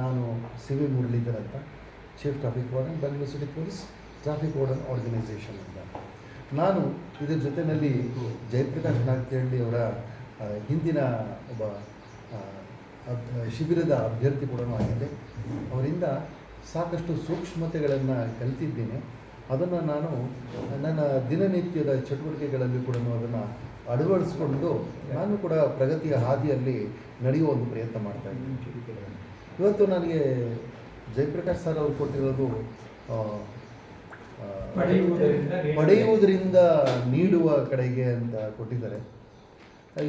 ನಾನು C V Muralidhar ಅಂತ chief traffic warden Bengaluru city police traffic warden organisation ಅಂತ. ನಾನು ಇದರ ಜೊತೆಯಲ್ಲಿ ಜಯಪ್ರಕಾಶ್ ನಾಗತಿಹಳ್ಳಿ ಅವರ ಹಿಂದಿನ ಒಬ್ಬ ಶಿಬಿರದ ಅಭ್ಯರ್ಥಿ ಕೂಡ ಆಗಿದೆ ಅವರಿಂದ ಸಾಕಷ್ಟು ಸೂಕ್ಷ್ಮತೆಗಳನ್ನು ಕಲಿತಿದ್ದೇನೆ. ಅದನ್ನು ನಾನು ನನ್ನ ದಿನನಿತ್ಯದ ಚಟುವಟಿಕೆಗಳಲ್ಲಿ ಕೂಡ ಅದನ್ನು ಅಳವಡಿಸ್ಕೊಂಡು ನಾನು ಕೂಡ ಪ್ರಗತಿಯ ಹಾದಿಯಲ್ಲಿ ನಡೆಯುವ ಒಂದು ಪ್ರಯತ್ನ ಮಾಡ್ತಾ ಇದ್ದೀನಿ. ಇವತ್ತು ನನಗೆ ಜಯಪ್ರಕಾಶ್ ಸರ್ ಅವರು ಕೊಟ್ಟಿರೋದು ಪಡೆಯುವುದರಿಂದ ನೀಡುವ- ಕಡೆಗೆ ಅಂತ ಕೊಟ್ಟಿದ್ದಾರೆ.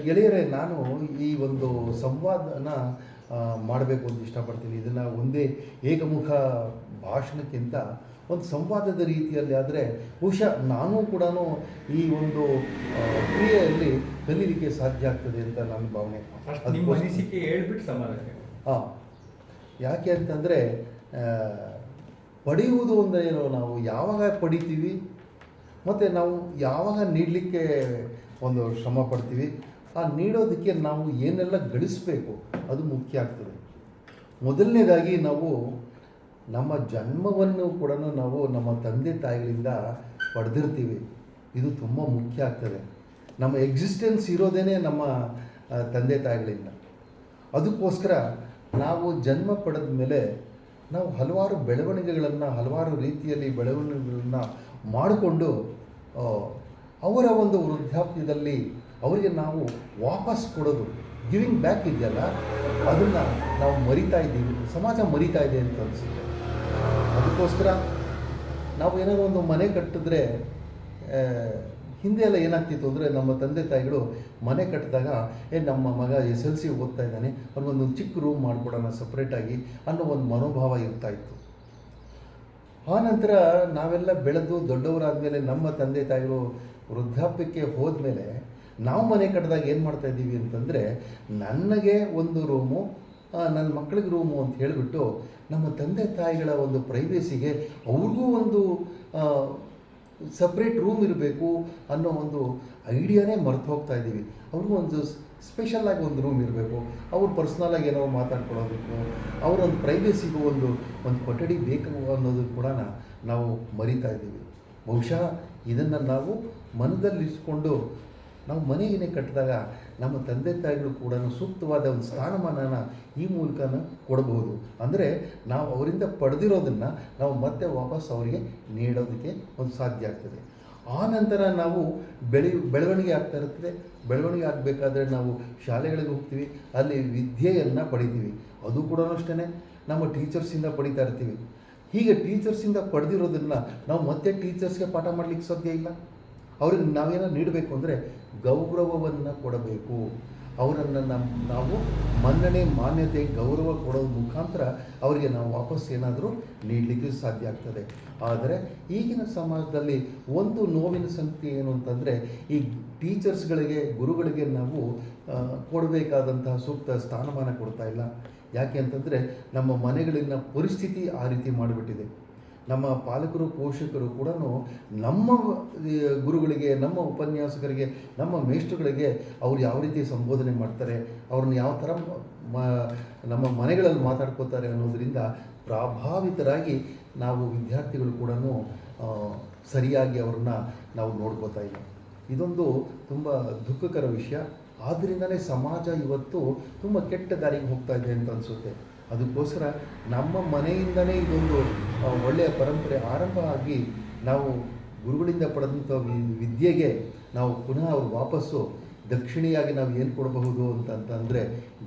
ಗೆಳೆಯರೇ ನಾನು ಈ ಒಂದು ಸಂವಾದನ ಮಾಡಬೇಕು ಅಂತ ಇಷ್ಟಪಡ್ತೀನಿ. ಇದನ್ನು ಒಂದೇ ಏಕಮುಖ ಭಾಷಣಕ್ಕಿಂತ ಒಂದು ಸಂವಾದದ ರೀತಿಯಲ್ಲಿ ಆದರೆ ಬಹುಶಃ ನಾನು ಕೂಡ ಈ ಒಂದು ಕ್ರಿಯೆಯಲ್ಲಿ ಕಲೀಲಿಕ್ಕೆ ಸಾಧ್ಯ ಆಗ್ತದೆ ಅಂತ ನನ್ನ ಭಾವನೆ. ಅನಿಸಿಕೆ ಹೇಳ್ಬಿಟ್ಟು ಸಮಾಧಾನ ಹಾಂ. ಯಾಕೆ ಅಂತಂದರೆ ಪಡೆಯುವುದು ಅಂದರೆ ಏನು ನಾವು ಯಾವಾಗ ಪಡಿತೀವಿ, ಮತ್ತು ನಾವು ಯಾವಾಗ ನೀಡಲಿಕ್ಕೆ ಒಂದು ಶ್ರಮ ಪಡ್ತೀವಿ, ಆ ನೀಡೋದಕ್ಕೆ ನಾವು ಏನೆಲ್ಲ ಗಳಿಸಬೇಕು ಅದು ಮುಖ್ಯ ಆಗ್ತದೆ. ಮೊದಲನೇದಾಗಿ ನಾವು ನಮ್ಮ ಜನ್ಮವನ್ನು ಕೂಡ ನಾವು ನಮ್ಮ ತಂದೆ ತಾಯಿಗಳಿಂದ ಪಡೆದಿರ್ತೀವಿ. ಇದು ತುಂಬ ಮುಖ್ಯ ಆಗ್ತದೆ. ನಮ್ಮ ಎಕ್ಸಿಸ್ಟೆನ್ಸ್ ಇರೋದೇ ನಮ್ಮ ತಂದೆ ತಾಯಿಗಳಿಂದ. ಅದಕ್ಕೋಸ್ಕರ ನಾವು ಜನ್ಮ ಪಡೆದ ಮೇಲೆ ನಾವು ಹಲವಾರು ಬೆಳವಣಿಗೆಗಳನ್ನು, ಹಲವಾರು ರೀತಿಯಲ್ಲಿ ಬೆಳವಣಿಗೆಗಳನ್ನು ಮಾಡಿಕೊಂಡು ಅವರ ಒಂದು ವೃದ್ಧಾಪ್ಯದಲ್ಲಿ ಅವರಿಗೆ ನಾವು ವಾಪಸ್ ಕೊಡೋದು ಗಿವಿಂಗ್ ಬ್ಯಾಕ್ ಇದೆಯಲ್ಲ, ಅದನ್ನು ನಾವು ಮರಿತಾ ಇದ್ದೀವಿ, ಸಮಾಜ ಮರಿತಾ ಇದೆ ಅಂತ ಅನಿಸುತ್ತೆ. ಅದಕ್ಕೋಸ್ಕರ ನಾವು ಏನಾದ್ರು ಒಂದು ಮನೆ ಕಟ್ಟಿದ್ರೆ ಹಿಂದೆ ಎಲ್ಲ ಏನಾಗ್ತಿತ್ತು ಅಂದರೆ ನಮ್ಮ ತಂದೆ ತಾಯಿಗಳು ಮನೆ ಕಟ್ಟಿದಾಗ, ಏ, ನಮ್ಮ ಮಗ ಎಸ್ ಎಲ್ ಸಿ ಓದ್ತಾ ಇದ್ದಾನೆ ಅವ್ನಿಗೊಂದು ಚಿಕ್ಕ ರೂಮ್ ಮಾಡಿಕೊಡೋಣ ಸಪ್ರೇಟಾಗಿ ಅನ್ನೋ ಒಂದು ಮನೋಭಾವ ಇರ್ತಾ ಇತ್ತು. ಆ ನಂತರ ನಾವೆಲ್ಲ ಬೆಳೆದು ದೊಡ್ಡವರಾದ ಮೇಲೆ ನಮ್ಮ ತಂದೆ ತಾಯಿಗಳು ವೃದ್ಧಾಪ್ಯಕ್ಕೆ ಹೋದ್ಮೇಲೆ ನಾವು ಮನೆ ಕಟ್ಟಿದಾಗ ಏನು ಮಾಡ್ತಾ ಇದ್ದೀವಿ ಅಂತಂದರೆ, ನನಗೆ ಒಂದು ರೂಮು ನನ್ನ ಮಕ್ಕಳಿಗೆ ರೂಮು ಅಂತ ಹೇಳಿಬಿಟ್ಟು ನಮ್ಮ ತಂದೆ ತಾಯಿಗಳ ಒಂದು ಪ್ರೈವೇಸಿಗೆ ಅವ್ರಿಗೂ ಒಂದು ಸಪ್ರೇಟ್ ರೂಮ್ ಇರಬೇಕು ಅನ್ನೋ ಒಂದು ಐಡಿಯಾನೇ ಮರೆತು ಹೋಗ್ತಾ ಇದ್ದೀವಿ ಅವ್ರಿಗೂ ಒಂದು ಸ್ಪೆಷಲ್ ಆಗಿ ಒಂದು ರೂಮ್ ಇರಬೇಕು. ಅವ್ರು ಪರ್ಸ್ನಲಾಗಿ ಏನೋ ಮಾತಾಡ್ಕೊಳ್ಳೋದಕ್ಕೂ, ಅವರೊಂದು ಪ್ರೈವೇಸಿಗೂ ಒಂದು ಒಂದು ಕೊಠಡಿ ಬೇಕು ಅನ್ನೋದು ಕೂಡ ನಾವು ಮರಿತಾ ಇದ್ದೀವಿ ಬಹುಶಃ ಇದನ್ನು ನಾವು ಮನದಲ್ಲಿರಿಸ್ಕೊಂಡು ನಾವು ಮನೆಯನ್ನೇ ಕಟ್ಟಿದಾಗ ನಮ್ಮ ತಂದೆ ತಾಯಿಗಳು ಕೂಡ ಸೂಕ್ತವಾದ ಒಂದು ಸ್ಥಾನಮಾನನ ಈ ಮೂಲಕ ಕೊಡಬಹುದು. ಅಂದರೆ ನಾವು ಅವರಿಂದ ಪಡೆದಿರೋದನ್ನು ನಾವು ಮತ್ತೆ ವಾಪಸ್ ಅವರಿಗೆ ನೀಡೋದಕ್ಕೆ ಒಂದು ಸಾಧ್ಯ ಆಗ್ತದೆ. ಆ ನಂತರ ನಾವು ಬೆಳೆ, ಬೆಳವಣಿಗೆ ಆಗ್ತಾ ಇರ್ತದೆ ಬೆಳವಣಿಗೆ ಆಗಬೇಕಾದ್ರೆ ನಾವು ಶಾಲೆಗಳಿಗೆ ಹೋಗ್ತೀವಿ, ಅಲ್ಲಿ ವಿದ್ಯೆಯನ್ನು ಪಡಿತೀವಿ. ಅದು ಕೂಡ ಅಷ್ಟೇ ನಮ್ಮ ಟೀಚರ್ಸಿಂದ ಪಡಿತಾ ಇರ್ತೀವಿ. ಹೀಗೆ ಟೀಚರ್ಸಿಂದ ಪಡೆದಿರೋದನ್ನು ನಾವು ಮತ್ತೆ ಟೀಚರ್ಸ್ಗೆ ಪಾಠ ಮಾಡಲಿಕ್ಕೆ ಸಾಧ್ಯ ಇಲ್ಲ. ಅವ್ರಿಗೆ ನಾವೇನೋ ನೀಡಬೇಕು ಅಂದರೆ ಗೌರವವನ್ನು ಕೊಡಬೇಕು. ಅವರನ್ನು ನಮ್ಮ ನಾವು ಮನ್ನಣೆ, ಮಾನ್ಯತೆ, ಗೌರವ ಕೊಡೋ ಮುಖಾಂತರ ಅವರಿಗೆ ನಾವು ವಾಪಸ್ ಏನಾದರೂ ನೀಡಲಿಕ್ಕೆ ಸಾಧ್ಯ ಆಗ್ತದೆ. ಆದರೆ ಈಗಿನ ಸಮಾಜದಲ್ಲಿ ಒಂದು ನೋವಿನ ಸಂಗತಿ ಏನು ಅಂತಂದರೆ ಈ ಟೀಚರ್ಸ್ಗಳಿಗೆ, ಗುರುಗಳಿಗೆ ನಾವು ಕೊಡಬೇಕಾದಂತಹ ಸೂಕ್ತ ಸ್ಥಾನಮಾನ ಕೊಡ್ತಾ ಇಲ್ಲ. ಯಾಕೆ ಅಂತಂದರೆ ನಮ್ಮ ಮನೆಗಳಿನ ಪರಿಸ್ಥಿತಿ ಆ ರೀತಿ ಮಾಡಿಬಿಟ್ಟಿದೆ. ನಮ್ಮ ಪಾಲಕರು, ಪೋಷಕರು ಕೂಡ ನಮ್ಮ ಗುರುಗಳಿಗೆ, ನಮ್ಮ ಉಪನ್ಯಾಸಕರಿಗೆ, ನಮ್ಮ ಮೇಷ್ಟ್ರುಗಳಿಗೆ ಅವ್ರು ಯಾವ ರೀತಿ ಸಂಬೋಧನೆ ಮಾಡ್ತಾರೆ, ಅವ್ರನ್ನ ಯಾವ ಥರ ನಮ್ಮ ಮನೆಗಳಲ್ಲಿ ಮಾತಾಡ್ಕೋತಾರೆ ಅನ್ನೋದರಿಂದ ಪ್ರಭಾವಿತರಾಗಿ ನಾವು ವಿದ್ಯಾರ್ಥಿಗಳು ಕೂಡ ಸರಿಯಾಗಿ ಅವ್ರನ್ನ ನಾವು ನೋಡ್ಕೋತಾ ಇಲ್ಲ ಇದೊಂದು ತುಂಬ ದುಃಖಕರ ವಿಷಯ. ಆದ್ದರಿಂದಲೇ ಸಮಾಜ ಇವತ್ತು ತುಂಬ ಕೆಟ್ಟ ದಾರಿಗೆ ಹೋಗ್ತಾ ಇದೆ ಅಂತ ಅನಿಸುತ್ತೆ. ಅದಕ್ಕೋಸ್ಕರ ನಮ್ಮ ಮನೆಯಿಂದನೇ ಇದೊಂದು ಒಳ್ಳೆಯ ಪರಂಪರೆ ಆರಂಭ ಆಗಿ ನಾವು ಗುರುಗಳಿಂದ ಪಡೆದಂಥ ವಿದ್ಯೆಗೆ ನಾವು ಪುನಃ ಅವ್ರು ವಾಪಸ್ಸು ದಕ್ಷಿಣಿಯಾಗಿ ನಾವು ಏನು ಕೊಡಬಹುದು ಅಂತಂತಂದರೆ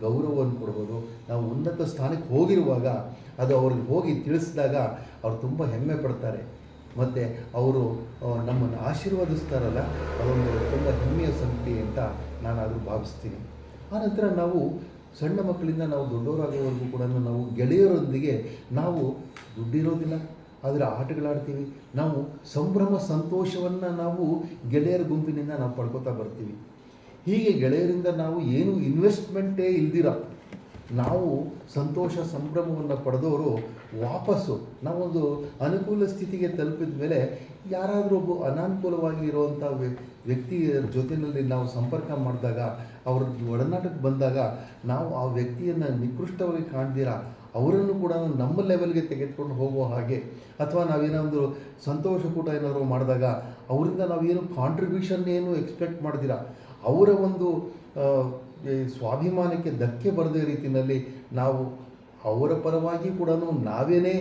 ಗೌರವವನ್ನು ಕೊಡ್ಬೋದು ನಾವು ಉನ್ನತ ಸ್ಥಾನಕ್ಕೆ ಹೋಗಿರುವಾಗ ಅದು ಅವ್ರಿಗೆ ಹೋಗಿ ತಿಳಿಸಿದಾಗ ಅವ್ರು ತುಂಬ ಹೆಮ್ಮೆ ಪಡ್ತಾರೆ. ಮತ್ತು ಅವರು ನಮ್ಮನ್ನು ಆಶೀರ್ವದಿಸ್ತಾರಲ್ಲ, ಅದೊಂದು ತುಂಬ ಹೆಮ್ಮೆಯ ಸಂಗತಿ ಅಂತ ನಾನು ಅದು ಭಾವಿಸ್ತೀನಿ ಆನಂತರ ನಾವು ಸಣ್ಣ ಮಕ್ಕಳಿಂದ ನಾವು ದೊಡ್ಡವರಾಗೋವರೆಗೂ ಕೂಡ ನಾವು ಗೆಳೆಯರೊಂದಿಗೆ ನಾವು ದುಡ್ಡಿರೋದಿಲ್ಲ, ಆದರೆ ಆಟಗಳಾಡ್ತೀವಿ. ನಾವು ಸಂಭ್ರಮ, ಸಂತೋಷವನ್ನು ನಾವು ಗೆಳೆಯರ ಗುಂಪಿನಿಂದ ನಾವು ಪಡ್ಕೋತಾ ಬರ್ತೀವಿ. ಹೀಗೆ ಗೆಳೆಯರಿಂದ ನಾವು ಏನು ಇನ್ವೆಸ್ಟ್ಮೆಂಟೇ ಇಲ್ದಿರ ನಾವು ಸಂತೋಷ, ಸಂಭ್ರಮವನ್ನು ಪಡೆದವರು ವಾಪಸ್ಸು. ನಾವೊಂದು ಅನುಕೂಲ ಸ್ಥಿತಿಗೆ ತಲುಪಿದ ಮೇಲೆ ಯಾರಾದರೂ ಒಬ್ಬ ಅನಾನುಕೂಲವಾಗಿ ಇರುವಂಥ ವ್ಯಕ್ತಿಯ ಜೊತೆಯಲ್ಲಿ ನಾವು ಸಂಪರ್ಕ ಮಾಡಿದಾಗ, ಅವ್ರ ಒಡನಾಟಕ್ಕೆ ಬಂದಾಗ ನಾವು ಆ ವ್ಯಕ್ತಿಯನ್ನು ನಿಕೃಷ್ಟವಾಗಿ ಕಾಣ್ದಿರ ಅವರನ್ನು ಕೂಡ ನಮ್ಮ ಲೆವೆಲ್ಗೆ ತೆಗೆದುಕೊಂಡು ಹೋಗುವ ಹಾಗೆ. ಅಥವಾ ನಾವೇನಾದರೂ ಒಂದು ಸಂತೋಷ ಕೂಟ ಏನಾದರೂ ಮಾಡಿದಾಗ ಅವರಿಂದ ನಾವೇನು ಕಾಂಟ್ರಿಬ್ಯೂಷನ್ ಏನು ಎಕ್ಸ್ಪೆಕ್ಟ್ ಮಾಡ್ದಿರ ಅವರ ಒಂದು ಸ್ವಾಭಿಮಾನಕ್ಕೆ ಧಕ್ಕೆ ಬರದೇ ರೀತಿಯಲ್ಲಿ ನಾವು ಅವರ ಪರವಾಗಿ ಕೂಡ ನಾವೇನೇ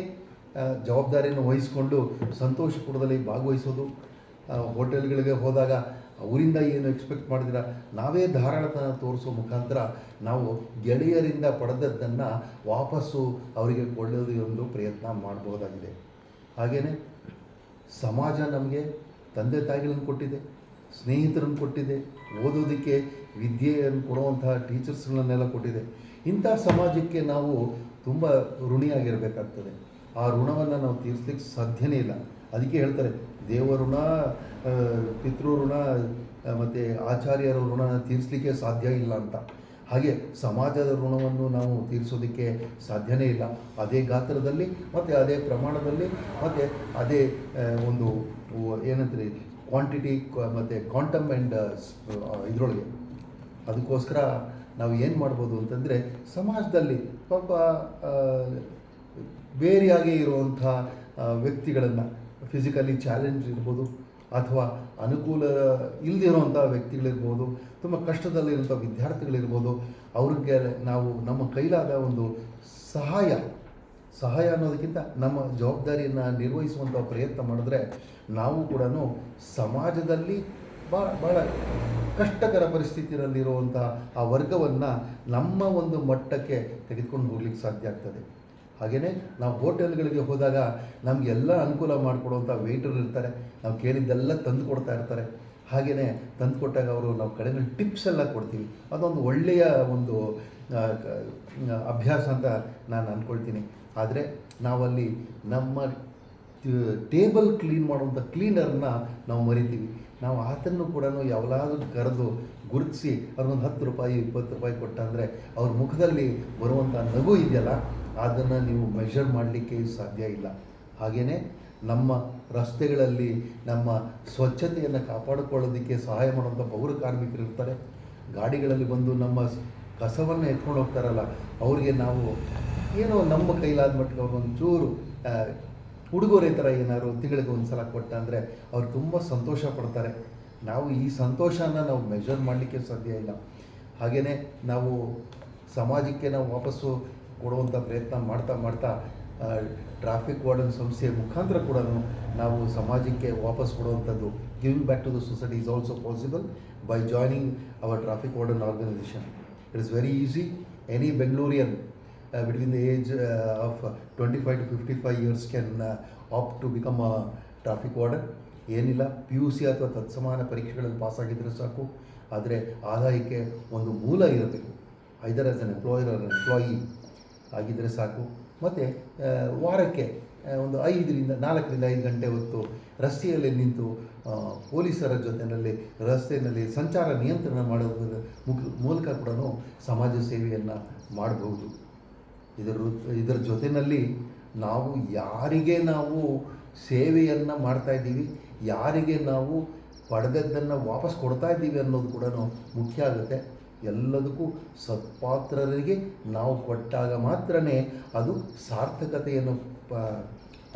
ಜವಾಬ್ದಾರಿಯನ್ನು ವಹಿಸಿಕೊಂಡು ಸಂತೋಷ ಕೂಟದಲ್ಲಿ ಭಾಗವಹಿಸೋದು. ಹೋಟೆಲ್ಗಳಿಗೆ ಹೋದಾಗ ಅವರಿಂದ ಏನು ಎಕ್ಸ್ಪೆಕ್ಟ್ ಮಾಡಿದಿರ ನಾವೇ ಧಾರಾಳತನ ತೋರಿಸೋ ಮುಖಾಂತರ ನಾವು ಗೆಳೆಯರಿಂದ ಪಡೆದದ್ದನ್ನು ವಾಪಸ್ಸು ಅವರಿಗೆ ಕೊಳ್ಳೋದು ಒಂದು ಪ್ರಯತ್ನ ಮಾಡಬಹುದಾಗಿದೆ ಹಾಗೆಯೇ ಸಮಾಜ ನಮಗೆ ತಂದೆ ತಾಯಿಗಳನ್ನು ಕೊಟ್ಟಿದೆ, ಸ್ನೇಹಿತರನ್ನು ಕೊಟ್ಟಿದೆ, ಓದೋದಕ್ಕೆ ವಿದ್ಯೆಯನ್ನು ಕೊಡುವಂತಹ ಟೀಚರ್ಸ್ಗಳನ್ನೆಲ್ಲ ಕೊಟ್ಟಿದೆ. ಇಂಥ ಸಮಾಜಕ್ಕೆ ನಾವು ತುಂಬ ಋಣಿಯಾಗಿರಬೇಕಾಗ್ತದೆ. ಆ ಋಣವನ್ನು ನಾವು ತೀರಿಸ್ಲಿಕ್ಕೆ ಸಾಧ್ಯನೇ ಇಲ್ಲ. ಅದಕ್ಕೆ ಹೇಳ್ತಾರೆ, ದೇವರುಣ ಪಿತೃಋಣ ಮತ್ತು ಆಚಾರ್ಯರ ಋಣ ತೀರಿಸಲಿಕ್ಕೆ ಸಾಧ್ಯ ಇಲ್ಲ ಅಂತ. ಹಾಗೆ ಸಮಾಜದ ಋಣವನ್ನು ನಾವು ತೀರಿಸೋದಕ್ಕೆ ಸಾಧ್ಯನೇ ಇಲ್ಲ. ಅದೇ ಗಾತ್ರದಲ್ಲಿ, ಮತ್ತು ಅದೇ ಪ್ರಮಾಣದಲ್ಲಿ, ಮತ್ತು ಅದೇ ಒಂದು ಏನಂತೀರಿ ಕ್ವಾಂಟಿಟಿ ಮತ್ತು ಕ್ವಾಂಟಮ್ ಆ್ಯಂಡ್ ಇದರೊಳಗೆ. ಅದಕ್ಕೋಸ್ಕರ ನಾವು ಏನು ಮಾಡ್ಬೋದು ಅಂತಂದರೆ, ಸಮಾಜದಲ್ಲಿ ಸ್ವಲ್ಪ ಬೇರೆಯಾಗಿ ಇರುವಂಥ ವ್ಯಕ್ತಿಗಳನ್ನು ಫಿಸಿಕಲಿ ಚಾಲೆಂಜ್ ಇರ್ಬೋದು ಅಥವಾ ಅನುಕೂಲ ಇಲ್ಲದಿರುವಂಥ ವ್ಯಕ್ತಿಗಳಿರ್ಬೋದು, ತುಂಬ ಕಷ್ಟದಲ್ಲಿರುವಂಥ ವಿದ್ಯಾರ್ಥಿಗಳಿರ್ಬೋದು, ಅವ್ರಿಗೆ ನಾವು ನಮ್ಮ ಕೈಲಾದ ಒಂದು ಸಹಾಯ ಸಹಾಯ ಅನ್ನೋದಕ್ಕಿಂತ ನಮ್ಮ ಜವಾಬ್ದಾರಿಯನ್ನು ನಿರ್ವಹಿಸುವಂಥ ಪ್ರಯತ್ನ ಮಾಡಿದ್ರೆ ನಾವು ಕೂಡ ಸಮಾಜದಲ್ಲಿ ಭಾಳ ಭಾಳ ಕಷ್ಟಕರ ಪರಿಸ್ಥಿತಿಯಲ್ಲಿರುವಂಥ ಆ ವರ್ಗವನ್ನು ನಮ್ಮ ಒಂದು ಮಟ್ಟಕ್ಕೆ ತೆಗೆದುಕೊಂಡು ಹೋಗ್ಲಿಕ್ಕೆ ಸಾಧ್ಯ ಆಗ್ತದೆ. ಹಾಗೆಯೇ ನಾವು ಹೋಟೆಲ್ಗಳಿಗೆ ಹೋದಾಗ ನಮಗೆಲ್ಲ ಅನುಕೂಲ ಮಾಡಿಕೊಡುವಂಥ ವೆಯ್ಟರ್ ಇರ್ತಾರೆ. ನಾವು ಕೇಳಿದ್ದೆಲ್ಲ ತಂದು ಕೊಡ್ತಾ ಇರ್ತಾರೆ. ಹಾಗೆಯೇ ತಂದು ಕೊಟ್ಟಾಗ ಅವರು ನಾವು ಕಡೆಯಲ್ಲಿ ಟಿಪ್ಸ್ ಎಲ್ಲ ಕೊಡ್ತೀವಿ. ಅದೊಂದು ಒಳ್ಳೆಯ ಒಂದು ಅಭ್ಯಾಸ ಅಂತ ನಾನು ಅಂದ್ಕೊಳ್ತೀನಿ ಆದರೆ ನಾವಲ್ಲಿ ನಮ್ಮ ಟೇಬಲ್ ಕ್ಲೀನ್ ಮಾಡುವಂಥ ಕ್ಲೀನರ್ನ ನಾವು ಮರಿತೀವಿ. ನಾವು ಆತನ್ನು ಕೂಡ ಯಾವಾಗಲೂ ಕರೆದು ಗುರುತಿಸಿ ಅವ್ರಿಗೊಂದು ಹತ್ತು ರೂಪಾಯಿ, ಇಪ್ಪತ್ತು ರೂಪಾಯಿ ಕೊಟ್ಟ ಅಂದರೆ ಅವ್ರ ಮುಖದಲ್ಲಿ ಬರುವಂಥ ನಗು ಇದೆಯಲ್ಲ ಅದನ್ನು ನೀವು ಮೆಷರ್ ಮಾಡಲಿಕ್ಕೆ ಸಾಧ್ಯ ಇಲ್ಲ. ಹಾಗೆಯೇ ನಮ್ಮ ರಸ್ತೆಗಳಲ್ಲಿ ನಮ್ಮ ಸ್ವಚ್ಛತೆಯನ್ನು ಕಾಪಾಡಿಕೊಳ್ಳೋದಕ್ಕೆ ಸಹಾಯ ಮಾಡುವಂಥ ಪೌರ ಕಾರ್ಮಿಕರು ಇರ್ತಾರೆ. ಗಾಡಿಗಳಲ್ಲಿ ಬಂದು ನಮ್ಮ ಕಸವನ್ನು ಎತ್ಕೊಂಡು ಹೋಗ್ತಾರಲ್ಲ, ಅವ್ರಿಗೆ ನಾವು ಏನೋ ನಮ್ಮ ಕೈಲಾದ ಮಟ್ಟಿಗೆ ಅವ್ರಿಗೊಂದು ಚೂರು ಉಡುಗೊರೆ ಥರ ಏನಾದ್ರು ತಿಂಗಳಿಗೆ ಒಂದು ಸಲ ಕೊಟ್ಟ ಅಂದರೆ ಅವ್ರು ತುಂಬ ಸಂತೋಷ ಪಡ್ತಾರೆ. ನಾವು ಈ ಸಂತೋಷನ ನಾವು ಮೆಷರ್ ಮಾಡಲಿಕ್ಕೆ ಸಾಧ್ಯ ಇಲ್ಲ. ಹಾಗೆಯೇ ನಾವು ಸಮಾಜಕ್ಕೆ ನಾವು ವಾಪಸ್ಸು ಕೊಡುವಂಥ ಪ್ರಯತ್ನ ಮಾಡ್ತಾ ಮಾಡ್ತಾ ಟ್ರಾಫಿಕ್ ವಾರ್ಡನ್ ಸಂಸ್ಥೆಯ ಮುಖಾಂತರ ಕೂಡ ನಾವು ಸಮಾಜಕ್ಕೆ ವಾಪಸ್ ಕೊಡುವಂಥದ್ದು. Giving back to the society is also possible by joining our traffic warden organisation it is very easy any Bengalurean between the age uh, of uh, 25 to 55 years can uh, opt to become a traffic ಏನಿಲ್ಲ P U C ಅಥವಾ ತತ್ಸಮಾನ ಪರೀಕ್ಷೆಗಳಲ್ಲಿ ಪಾಸಾಗಿದ್ದರೆ ಸಾಕು. ಆದರೆ ಆದಾಯಕ್ಕೆ ಒಂದು ಮೂಲ ಇರಬೇಕು. Either as an employer or employee ಆಗಿದ್ದರೆ ಸಾಕು. ಮತ್ತು ವಾರಕ್ಕೆ ಒಂದು ಐದರಿಂದ ನಾಲ್ಕರಿಂದ ಐದು ಗಂಟೆ ಹೊತ್ತು ರಸ್ತೆಯಲ್ಲಿ ನಿಂತು ಪೊಲೀಸರ ಜೊತೆಯಲ್ಲಿ ರಸ್ತೆಯಲ್ಲಿ ಸಂಚಾರ ನಿಯಂತ್ರಣ ಮಾಡೋದ್ರ ಮುಖ, ಮೂಲಕ ಕೂಡ ಸಮಾಜ ಸೇವೆಯನ್ನು ಮಾಡಬಹುದು. ಇದರ ಇದರ ಜೊತೆಯಲ್ಲಿ ನಾವು ಯಾರಿಗೆ ನಾವು ಸೇವೆಯನ್ನು ಮಾಡ್ತಾ ಇದ್ದೀವಿ, ಯಾರಿಗೆ ನಾವು ಪಡೆದದ್ದನ್ನು ವಾಪಸ್ ಕೊಡ್ತಾ ಇದ್ದೀವಿ ಅನ್ನೋದು ಕೂಡ ಮುಖ್ಯ ಆಗುತ್ತೆ. ಎಲ್ಲದಕ್ಕೂ ಸತ್ಪಾತ್ರರಿಗೆ ನಾವು ಕೊಟ್ಟಾಗ ಮಾತ್ರ ಅದು ಸಾರ್ಥಕತೆಯನ್ನು ಪ,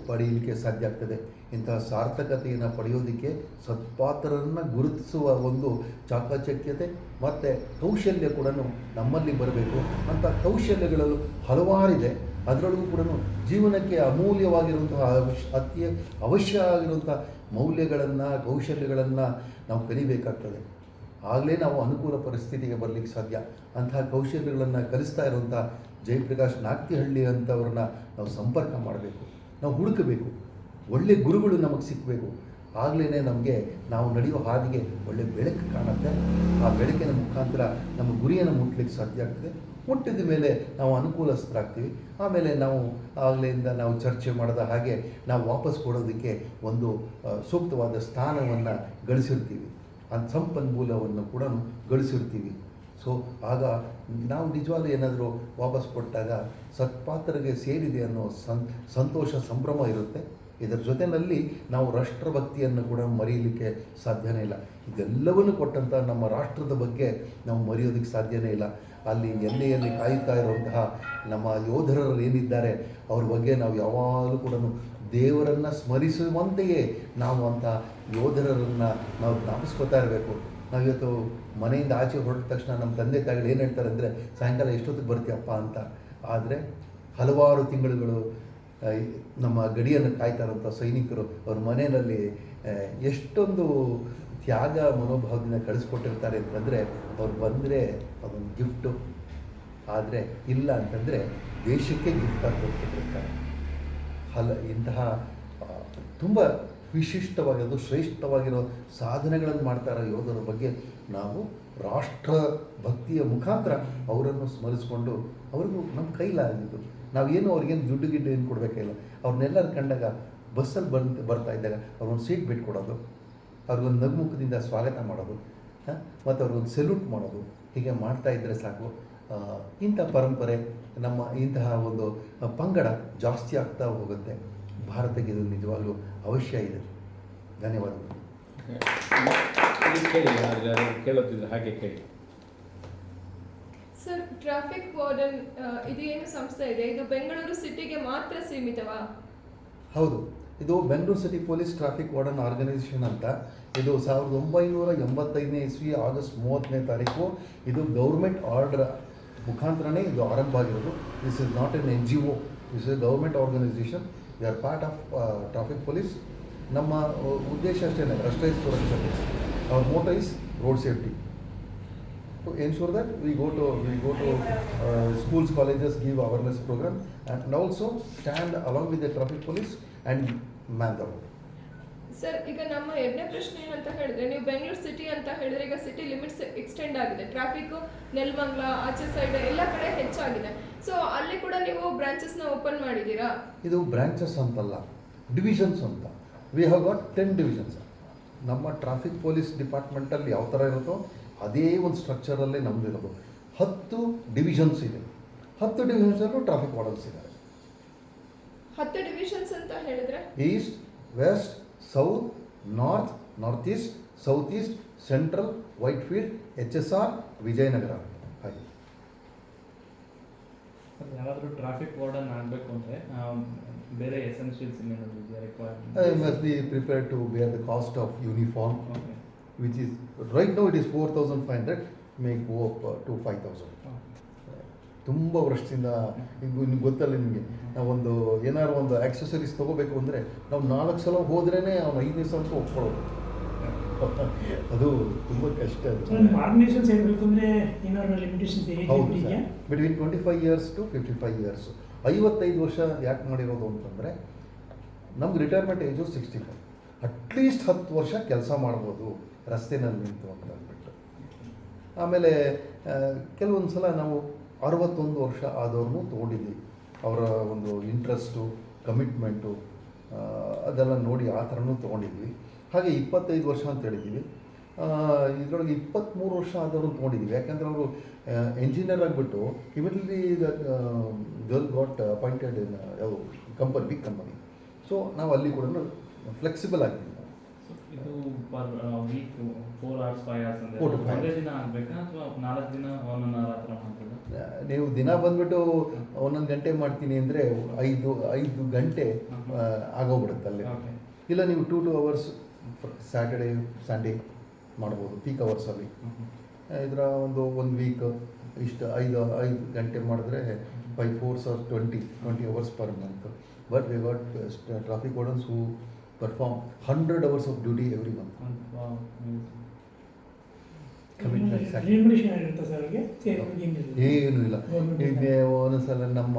ಪಡೆಯಲಿಕ್ಕೆ ಸಾಧ್ಯ ಆಗ್ತದೆ. ಇಂತಹ ಸಾರ್ಥಕತೆಯನ್ನು ಪಡೆಯೋದಕ್ಕೆ ಸತ್ಪಾತ್ರರನ್ನು ಗುರುತಿಸುವ ಒಂದು ಚಾಕಚಕ್ಯತೆ ಮತ್ತು ಕೌಶಲ್ಯ ಕೂಡ ನಮ್ಮಲ್ಲಿ ಬರಬೇಕು. ಅಂಥ ಕೌಶಲ್ಯಗಳಲ್ಲೂ ಹಲವಾರಿದೆ. ಅದರೊಳಗೂ ಕೂಡ ಜೀವನಕ್ಕೆ ಅಮೂಲ್ಯವಾಗಿರುವಂತಹ ಅವಶ್ಯ ಅತಿ ಅವಶ್ಯ ಆಗಿರುವಂಥ ಮೌಲ್ಯಗಳನ್ನು, ಕೌಶಲ್ಯಗಳನ್ನು ನಾವು ಕಲಿಬೇಕಾಗ್ತದೆ. ಆಗಲೇ ನಾವು ಅನುಕೂಲ ಪರಿಸ್ಥಿತಿಗೆ ಬರಲಿಕ್ಕೆ ಸಾಧ್ಯ. ಅಂತಹ ಕೌಶಲ್ಯಗಳನ್ನು ಕಲಿಸ್ತಾ ಇರುವಂಥ ಜಯಪ್ರಕಾಶ್ ನಾಗ್ತಿಹಳ್ಳಿ ಅಂಥವ್ರನ್ನ ನಾವು ಸಂಪರ್ಕ ಮಾಡಬೇಕು. ನಾವು ಹುಡುಕಬೇಕು. ಒಳ್ಳೆ ಗುರುಗಳು ನಮಗೆ ಸಿಕ್ಕಬೇಕು ಆಗಲೇ ನಮಗೆ ನಾವು ನಡೆಯುವ ಹಾದಿಗೆ ಒಳ್ಳೆ ಬೆಳಕು ಕಾಣುತ್ತೆ. ಆ ಬೆಳಕಿನ ಮುಖಾಂತರ ನಮ್ಮ ಗುರಿಯನ್ನು ಮುಟ್ಲಿಕ್ಕೆ ಸಾಧ್ಯ ಆಗ್ತದೆ. ಮುಟ್ಟಿದ ಮೇಲೆ ನಾವು ಅನುಕೂಲಸ್ಥರಾಗ್ತೀವಿ. ಆಮೇಲೆ ನಾವು ಆಗಲಿಂದ ನಾವು ಚರ್ಚೆ ಮಾಡಿದ ಹಾಗೆ ನಾವು ವಾಪಸ್ ಕೊಡೋದಕ್ಕೆ ಒಂದು ಸೂಕ್ತವಾದ ಸ್ಥಾನವನ್ನು ಗಳಿಸಿರ್ತೀವಿ. ಆ ಸಂಪನ್ಮೂಲವನ್ನು ಕೂಡ ಗಳಿಸಿರ್ತೀವಿ. ಸೊ ಆಗ ನಾವು ನಿಜವಾಗ್ಲೂ ಏನಾದರೂ ವಾಪಸ್ ಕೊಟ್ಟಾಗ ಸತ್ಪಾತ್ರರಿಗೆ ಸೇರಿದೆ ಅನ್ನೋ ಸಂತೋಷ, ಸಂಭ್ರಮ ಇರುತ್ತೆ. ಇದರ ಜೊತೆಯಲ್ಲಿ ನಾವು ರಾಷ್ಟ್ರಭಕ್ತಿಯನ್ನು ಕೂಡ ಮರೆಯಲಿಕ್ಕೆ ಸಾಧ್ಯನೇ ಇಲ್ಲ. ಇದೆಲ್ಲವನ್ನು ಕೊಟ್ಟಂಥ ನಮ್ಮ ರಾಷ್ಟ್ರದ ಬಗ್ಗೆ ನಾವು ಮರೆಯೋದಕ್ಕೆ ಸಾಧ್ಯನೇ ಇಲ್ಲ. ಅಲ್ಲಿ ಎಲ್ಲೆಯಲ್ಲಿ ಕಾಯುತ್ತಾ ಇರುವಂತಹ ನಮ್ಮ ಯೋಧರರು ಏನಿದ್ದಾರೆ, ಅವ್ರ ಬಗ್ಗೆ ನಾವು ಯಾವಾಗಲೂ ಕೂಡ ದೇವರನ್ನು ಸ್ಮರಿಸುವಂತೆಯೇ ನಾವು ಅಂಥ ಯೋಧರನ್ನು ನಾವು ಜ್ಞಾಪಿಸ್ಕೋತಾ ಇರಬೇಕು. ನಾವಿವತ್ತು ಮನೆಯಿಂದ ಆಚೆ ಹೊರಟ ತಕ್ಷಣ ನಮ್ಮ ತಂದೆ ತಾಯಿಗಳು ಏನು ಹೇಳ್ತಾರೆ ಅಂದರೆ, ಸಾಯಂಕಾಲ ಎಷ್ಟೊತ್ತಿಗೆ ಬರ್ತೀಯಪ್ಪ ಅಂತ. ಆದರೆ ಹಲವಾರು ತಿಂಗಳುಗಳು ನಮ್ಮ ಗಡಿಯನ್ನು ಕಾಯ್ತಾ ಸೈನಿಕರು ಅವ್ರ ಮನೆಯಲ್ಲಿ ಎಷ್ಟೊಂದು ತ್ಯಾಗ ಮನೋಭಾವದಿಂದ ಕಳಿಸ್ಕೊಟ್ಟಿರ್ತಾರೆ ಅಂತಂದರೆ, ಅವ್ರು ಬಂದರೆ ಅದೊಂದು ಗಿಫ್ಟು ಆದರೆ ಇಲ್ಲ ಅಂತಂದರೆ ದೇಶಕ್ಕೆ ಗಿಫ್ಟ್ ಕೊಟ್ಟಿರ್ತಾರೆ ಹಲ, ಇಂತಹ ತುಂಬ ವಿಶಿಷ್ಟವಾಗಿರೋದು, ಶ್ರೇಷ್ಠವಾಗಿರೋ ಸಾಧನೆಗಳನ್ನು ಮಾಡ್ತಾ ಇರೋ ಯೋಧರ ಬಗ್ಗೆ ನಾವು ರಾಷ್ಟ್ರ ಭಕ್ತಿಯ ಮುಖಾಂತರ ಅವರನ್ನು ಸ್ಮರಿಸ್ಕೊಂಡು ಅವ್ರಿಗೂ ನಮ್ಮ ಕೈಲಾಗಿದ್ದು, ನಾವೇನು ಅವ್ರಿಗೇನು ದುಡ್ಡು ಗಿಡ್ಡು ಏನು ಕೊಡಬೇಕಾಗಿಲ್ಲ. ಅವ್ರನ್ನೆಲ್ಲರೂ ಕಂಡಾಗ ಬಸ್ಸಲ್ಲಿ ಬಂದು ಬರ್ತಾ ಇದ್ದಾಗ ಅವ್ರೊಂದು ಸೀಟ್ ಬಿಟ್ಕೊಡೋದು ಅವ್ರಿಗೊಂದು ನಗುಮುಖದಿಂದ ಸ್ವಾಗತ ಮಾಡೋದು ಮತ್ತು ಅವ್ರಿಗೊಂದು ಸೆಲ್ಯೂಟ್ ಮಾಡೋದು, ಹೀಗೆ ಮಾಡ್ತಾ ಇದ್ದರೆ ಸಾಕು. ಇಂಥ ಪರಂಪರೆ ನಮ್ಮ ಇಂತಹ ಒಂದು ಪಂಗಡ ಜಾಸ್ತಿ ಆಗ್ತಾ ಹೋಗುತ್ತೆ. ಭಾರತಕ್ಕೆ ಇದು ನಿಜವಾಗಲೂ ಅವಶ್ಯ ಇದೆ. ಧನ್ಯವಾದಗಳು. ಕೇಳಿ ಹಾಗೆ ಕೇಳಿ. ಸರ್ ಟ್ರಾಫಿಕ್ ವಾರ್ಡನ್ ಇದು ಏನು ಸಂಸ್ಥೆ ಇದೆ? ಇದು ಬೆಂಗಳೂರು ಸಿಟಿಗೆ ಮಾತ್ರ ಸೀಮಿತವಾ? ಹೌದು. ಇದು Bengaluru city police traffic warden organisation ಅಂತ. ಇದು ಸಾವಿರದ ಒಂಬೈನೂರ ಎಂಬತ್ತೈದನೇ ಇಸ್ವಿ ಆಗಸ್ಟ್ ಮೂವತ್ತನೇ ತಾರೀಕು ಇದು ಗೌರ್ಮೆಂಟ್ ಆರ್ಡರ್ ಮುಖಾಂತರನೇ ಇದು ಆರಂಭ ಆಗಿರೋದು. This is not an N G O this is government organisation we are part of traffic police ನಮ್ಮ uh, ಉದ್ದೇಶ ಅಷ್ಟೇ ರಸ್ತೆ ಸುರಕ್ಷತೆ ಅವ್ರ motto is road safety ensure that we go to we go to uh, schools colleges give awareness program and also stand along with the traffic police and man the road sir ಈಗ ನಮ್ಮ ಎರಡನೇ ಪ್ರಶ್ನೆ ಏನಂತ ಹೇಳಿದ್ರೆ ನೀವು Bengaluru city ಅಂತ ಹೇಳಿದ್ರೆ ಈಗ ಸಿಟಿ ಲಿಮಿಟ್ಸ್ ಎಕ್ಸ್ಟೆಂಡ್ ಆಗಿದೆ. ಟ್ರಾಫಿಕ್ ನೆಲಮಂಗ್ಲ ಆಚೆ ಸೈಡ್ ಎಲ್ಲ ಕಡೆ ಹೆಚ್ಚಾಗಿದೆ. ಸೊ ಅಲ್ಲಿ ಕೂಡ ನೀವು ಬ್ರಾಂಚಸ್ನ ಓಪನ್ ಮಾಡಿದ್ದೀರಾ? ಇದು ಬ್ರಾಂಚಸ್ ಅಂತಲ್ಲ ಡಿವಿಷನ್ಸ್ ಅಂತ. We have got ten divisions ನಮ್ಮ ಟ್ರಾಫಿಕ್ ಪೊಲೀಸ್ ಡಿಪಾರ್ಟ್ಮೆಂಟಲ್ಲಿ ಯಾವ ಥರ ಇರುತ್ತೋ ಅದೇ ಒಂದು ಸ್ಟ್ರಕ್ಚರಲ್ಲೇ ನಮ್ಮದು ಇರೋದು. ಹತ್ತು ಡಿವಿಷನ್ಸ್ ಇದೆ. ಹತ್ತು ಡಿವಿಷನ್ಸಲ್ಲೂ ಟ್ರಾಫಿಕ್ ವಾರ್ಡನ್ಸ್ ಇದ್ದಾರೆ ಹತ್ತು ಡಿವಿಷನ್ಸ್ ಅಂತ ಹೇಳಿದ್ರೆ? East west south north north east south east central whitefield H S R Vijayanagar ಹಾಗೆ ಯಾರಾದರೂ ಟ್ರಾಫಿಕ್ ವಾರ್ಡನ್ ಆಗಬೇಕು ಅಂದರೆ ಬೇರೆ ಎಸೆನ್ಷಿಯಲ್ಸ್ ಇನ್ನೇನಾದ್ರು ಇದೆಯಾ I requirement must be prepare to bear the cost of uniform okay which is right no it is four thousand five hundred make go up to five thousand ತುಂಬ ವರ್ಷದಿಂದ ನಿಮ್ಗೆ ಗೊತ್ತಲ್ಲ ನಿಮಗೆ. ನಾವೊಂದು ಏನಾದ್ರು ಒಂದು ಆಕ್ಸೆಸರೀಸ್ ತೊಗೋಬೇಕು ಅಂದರೆ ನಾವು ನಾಲ್ಕು ಸಲ ಹೋದ್ರೇ ಅವ್ನು ಐದನೇ ಸಲ ಒಪ್ಕೊಳ್ಳೋದು ಅದು ತುಂಬ ಕಷ್ಟ between twenty five years to fifty five years ಐವತ್ತೈದು ವರ್ಷ ಯಾಕೆ ಮಾಡಿರೋದು ಅಂತಂದರೆ ನಮ್ಗೆ retirement age sixty five at least ಹತ್ತು ವರ್ಷ ಕೆಲಸ ಮಾಡ್ಬೋದು ರಸ್ತೆನಲ್ಲಿ ನಿಂತು ಅಂತ ಅಂದ್ಬಿಟ್ಟು. ಆಮೇಲೆ ಕೆಲವೊಂದು ಸಲ ನಾವು ಅರವತ್ತೊಂದು ವರ್ಷ ಆದವ್ರನ್ನೂ ತೊಗೊಂಡಿದ್ದೀವಿ ಅವರ ಒಂದು ಇಂಟ್ರೆಸ್ಟು ಕಮಿಟ್ಮೆಂಟು ಅದೆಲ್ಲ ನೋಡಿ ಆ ಥರನೂ ತೊಗೊಂಡಿದ್ವಿ. ಹಾಗೆ ಇಪ್ಪತ್ತೈದು ವರ್ಷ ಅಂತ ಹೇಳಿದ್ದೀವಿ. ಇದರೊಳಗೆ ಇಪ್ಪತ್ತ್ಮೂರು ವರ್ಷ ಆದವರು ತೊಗೊಂಡಿದ್ದೀವಿ. ಯಾಕಂದರೆ ಅವರು ಇಂಜಿನಿಯರ್ ಆಗಿಬಿಟ್ಟು immediately girl got appointed in ಯಾವ ಕಂಪನಿ ಬಿಗ್ ಕಂಪನಿ ಸೊ ನಾವು ಅಲ್ಲಿ ಕೂಡ ಫ್ಲೆಕ್ಸಿಬಲ್ ಆಗಿದ್ದೀವಿ ಇದು per week four hours five hours ಒಂದೇ ದಿನ ಆಗಬೇಕಾ ಅಥವಾ ನಾಲ್ಕು ದಿನ ಒಂದೊಂದು ಅವರ್ ಆ ಥರ ನೀವು ದಿನ ಬಂದ್ಬಿಟ್ಟು ಒಂದೊಂದು ಗಂಟೆ ಮಾಡ್ತೀನಿ ಅಂದರೆ ಐದು ಐದು ಗಂಟೆ ಆಗೋಗ್ಬಿಡುತ್ತೆ ಅಲ್ಲಿ. ಇಲ್ಲ ನೀವು two to hours Saturday Sunday ಮಾಡ್ಬೋದು ಪೀಕ್ ಅವರ್ಸಲ್ಲಿ ಇದರ ಒಂದು ಒಂದು ವೀಕ್ ಇಷ್ಟು ಐದು ಐದು ಗಂಟೆ ಮಾಡಿದ್ರೆ five fours or twenty twenty hours per month but we got traffic wardens who perform hundred hours of duty every month commitment ಸೇರ್ಕೊಂಡು ಏನೂ ಇಲ್ಲ. ಒಂದೊಂದು ಈಗ ಒಂದೊಂದ್ಸಲ ನಮ್ಮ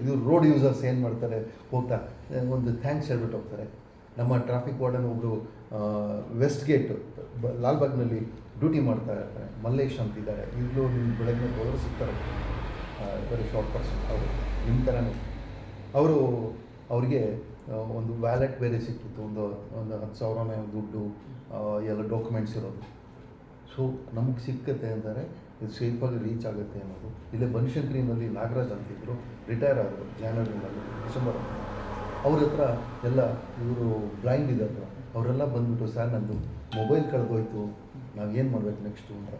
ಇದು ರೋಡ್ ಯೂಸರ್ಸ್ ಏನು ಮಾಡ್ತಾರೆ ಹೋಗ್ತಾ ಒಂದು ಥ್ಯಾಂಕ್ಸ್ ಹೇಳ್ಬಿಟ್ಟು ಹೋಗ್ತಾರೆ. ನಮ್ಮ ಟ್ರಾಫಿಕ್ ವಾರ್ಡನ್ ಒಬ್ಬರು ವೆಸ್ಟ್ ಗೇಟ್ ಲಾಲ್ಬಾಗ್ನಲ್ಲಿ ಡ್ಯೂಟಿ ಮಾಡ್ತಾ ಇರ್ತಾರೆ. ಮಲ್ಲೇಶ್ ಅಂತಿದ್ದಾರೆ. ಈಗಲೂ ನಿಮ್ಮ ಬೆಳಗ್ಗೆ ಹೋದ್ರೆ ಸಿಗ್ತಾರೆ. ವೆರಿ ಶಾರ್ಟ್ ಪರ್ಸನ್ ಅವರು ನಿಮ್ಮ ಥರನೇ ಅವರು ಅವರಿಗೆ ಒಂದು ವ್ಯಾಲೆಟ್ ಬೇರೆ ಸಿಕ್ಕಿತ್ತು, ಒಂದು ಒಂದು ಹತ್ತು ಸಾವಿರನೇ ದುಡ್ಡು ಎಲ್ಲ ಡಾಕ್ಯುಮೆಂಟ್ಸ್ ಇರೋದು. ಸೊ ನಮಗೆ ಸಿಕ್ಕತ್ತೆ ಅಂದರೆ ಇದು ಸೇಫಾಗಿ ರೀಚ್ ಆಗುತ್ತೆ ಅನ್ನೋದು. ಇಲ್ಲೇ ಬನಶಂಕರಿನಲ್ಲಿ ನಾಗರಾಜ್ ಅಂತಿದ್ರು ರಿಟೈರ್ ಆದರು ಜಾನ್ವರಿನಲ್ಲಿ ಡಿಸೆಂಬರ್ ಅವ್ರ ಹತ್ರ ಎಲ್ಲ ಇವರು ಬ್ಲೈಂಡ್ ಹತ್ರ ಅವರೆಲ್ಲ ಬಂದ್ಬಿಟ್ಟು, ಸರ್, ನಂದು ಮೊಬೈಲ್ ಕಳೆದೋಯ್ತು ನಾವೇನು ಮಾಡ್ಬೇಕು ನೆಕ್ಸ್ಟು ಅಂತ.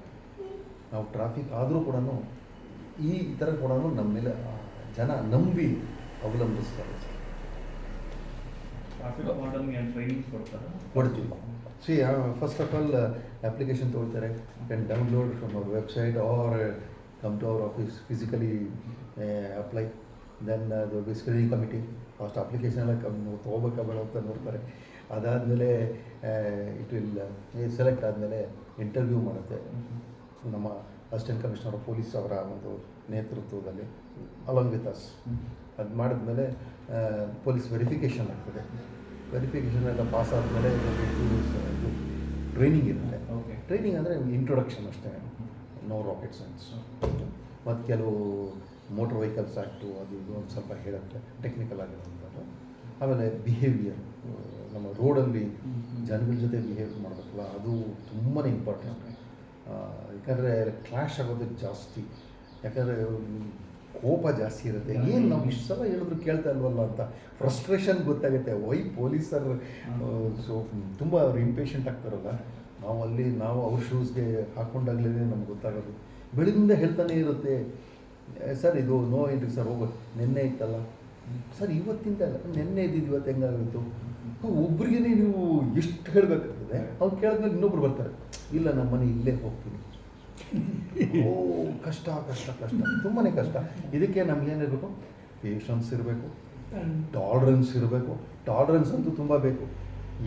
ನಾವು ಟ್ರಾಫಿಕ್ ಆದರೂ ಕೂಡ ಈ ಥರ ಕೂಡ ನಮ್ಮ ಮೇಲೆ ಜನ ನಂಬಿ ಅವಲಂಬಿಸ್ತಾರೆ ಸರ್ ಟ್ರಾಫಿಕ್ ವಾರ್ಡನ್ಗೆ ಟ್ರೈನಿಂಗ್ ಕೊಡ್ತಾರಾ ಕೊಡ್ತೀವಿ. See first of all application ತೊಗೊಳ್ತಾರೆ. Can download from our website or come to our office physically apply then ಅದು ಸ್ಕ್ರೀನಿಂಗ್ ಕಮಿಟಿ ಫಸ್ಟ್ ಅಪ್ಲಿಕೇಶನ್ ಎಲ್ಲ ಕಮ್ ತೊಗೋಬೇಕಾ ಬೇಡ ಅಂತ ನೋಡ್ತಾರೆ. ಅದಾದಮೇಲೆ ಇಟ್ ವಿಲ್ ಸೆಲೆಕ್ಟ್ ಆದಮೇಲೆ ಇಂಟರ್ವ್ಯೂ ಮಾಡುತ್ತೆ. ನಮ್ಮ ಅಸಿಸ್ಟೆಂಟ್ ಕಮಿಷನರ್ ಪೊಲೀಸ್ ಅವರ ಒಂದು ನೇತೃತ್ವದಲ್ಲಿ ಅಲಾಂಗ್ ವಿತ್ ಅಸ್ ಅದು ಮಾಡಿದ್ಮೇಲೆ ಪೊಲೀಸ್ ವೆರಿಫಿಕೇಷನ್ ಆಗ್ತದೆ. ವೆರಿಫಿಕೇಷನ್ ಎಲ್ಲ ಪಾಸ್ ಆದಮೇಲೆ ಇದು ಟ್ರೈನಿಂಗ್ ಇರುತ್ತೆ. ಟ್ರೈನಿಂಗ್ ಅಂದರೆ ಇಂಟ್ರೊಡಕ್ಷನ್ ಅಷ್ಟೇ. ನೋ ರಾಕೆಟ್ ಸೈನ್ಸ್ ಮತ್ತು ಕೆಲವು ಮೋಟರ್ ವೆಹಿಕಲ್ಸ್ ಆ್ಯಕ್ಟು ಅದು ಇದು ಒಂದು ಸ್ವಲ್ಪ ಹೇಳುತ್ತೆ. ಟೆಕ್ನಿಕಲ್ ಆಗಿರೋಂಥದ್ದು ಆಮೇಲೆ ಬಿಹೇವಿಯರ್ ನಮ್ಮ ರೋಡಲ್ಲಿ ಜನಗಳ ಜೊತೆ ಬಿಹೇವ್ ಮಾಡಬೇಕಲ್ಲ ಅದು ತುಂಬಾ ಇಂಪಾರ್ಟೆಂಟ್ ಯಾಕಂದರೆ ಕ್ಲಾಶ್ ಆಗೋದು ಜಾಸ್ತಿ. ಯಾಕಂದರೆ ಕೋಪ ಜಾಸ್ತಿ ಇರುತ್ತೆ. ಏನು ನಾವು ಇಷ್ಟು ಸಲ ಹೇಳಿದ್ರು ಕೇಳ್ತಾ ಇಲ್ವಲ್ಲ ಅಂತ ಫ್ರಸ್ಟ್ರೇಷನ್ ಗೊತ್ತಾಗುತ್ತೆ. ವೈ ಪೊಲೀಸರು ಸೊ ತುಂಬ ಅವ್ರು ಇಂಪೇಷಂಟ್ ಆಗ್ತಾರಲ್ಲ. ನಾವು ಅಲ್ಲಿ ನಾವು ಅವ್ರ ಶೂಸ್ಗೆ ಹಾಕ್ಕೊಂಡಾಗ್ಲೇ ನಮ್ಗೆ ಗೊತ್ತಾಗೋದು. ಬೆಳಗಿಂದ ಹೇಳ್ತಾನೆ ಇರುತ್ತೆ. ಸರ್ ಇದು ನೋ ಏನ್ರಿ ಸರ್ ಹೋಗೋ. ನಿನ್ನೆ ಇತ್ತಲ್ಲ. ಸರ್ ಇವತ್ತಿಂದ ಅಲ್ಲ. ನಿನ್ನೆ ಇದ್ದಿದ್ದು ಇವತ್ತು ಹೆಂಗಾಗಿತ್ತು ಒಬ್ರಿಗೆ ನೀವು ಎಷ್ಟು ಹೇಳಬೇಕಾಗ್ತದೆ. ಅವ್ರು ಕೇಳಿದ್ಮೇಲೆ ಇನ್ನೊಬ್ರು ಬರ್ತಾರೆ. ಇಲ್ಲ ನಮ್ಮ ಮನೆ ಇಲ್ಲೇ ಹೋಗ್ತೀನಿ. ಓ ಕಷ್ಟ ಕಷ್ಟ ಕಷ್ಟ. ತುಂಬಾ ಕಷ್ಟ. ಇದಕ್ಕೆ ನಮ್ಗೇನಿರಬೇಕು ಪೇಷನ್ಸ್ ಇರಬೇಕು? ಟಾಲರೆನ್ಸ್ ಇರಬೇಕು. ಟಾಲರೆನ್ಸ್ ಅಂತೂ ತುಂಬ ಬೇಕು.